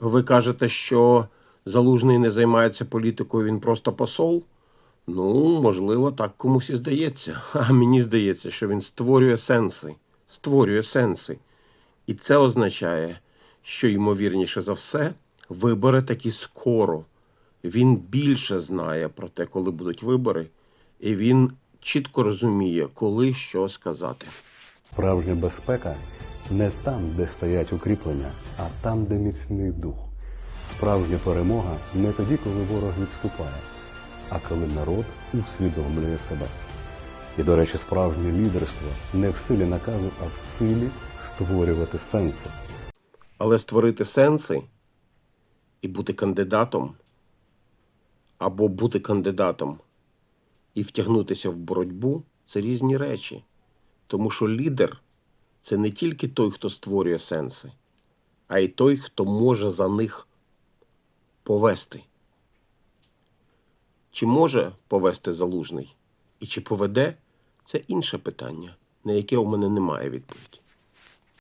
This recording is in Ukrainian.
Ви кажете, що Залужний не займається політикою, він просто посол? Ну, можливо, так комусь і здається. А мені здається, що він створює сенси. Створює сенси. І це означає, що, ймовірніше за все, вибори такі скоро. Він більше знає про те, коли будуть вибори, і він чітко розуміє, коли що сказати. Справжня безпека не там, де стоять укріплення, а там, де міцний дух. Справжня перемога не тоді, коли ворог відступає, а коли народ усвідомлює себе. І, до речі, справжнє лідерство не в силі наказу, а в силі створювати сенси. Але створити сенси і бути кандидатом, або бути кандидатом і втягнутися в боротьбу це різні речі. Тому що лідер це не тільки той, хто створює сенси, а й той, хто може за них повести. Чи може повести залужний? І чи поведе це інше питання, на яке у мене немає відповіді.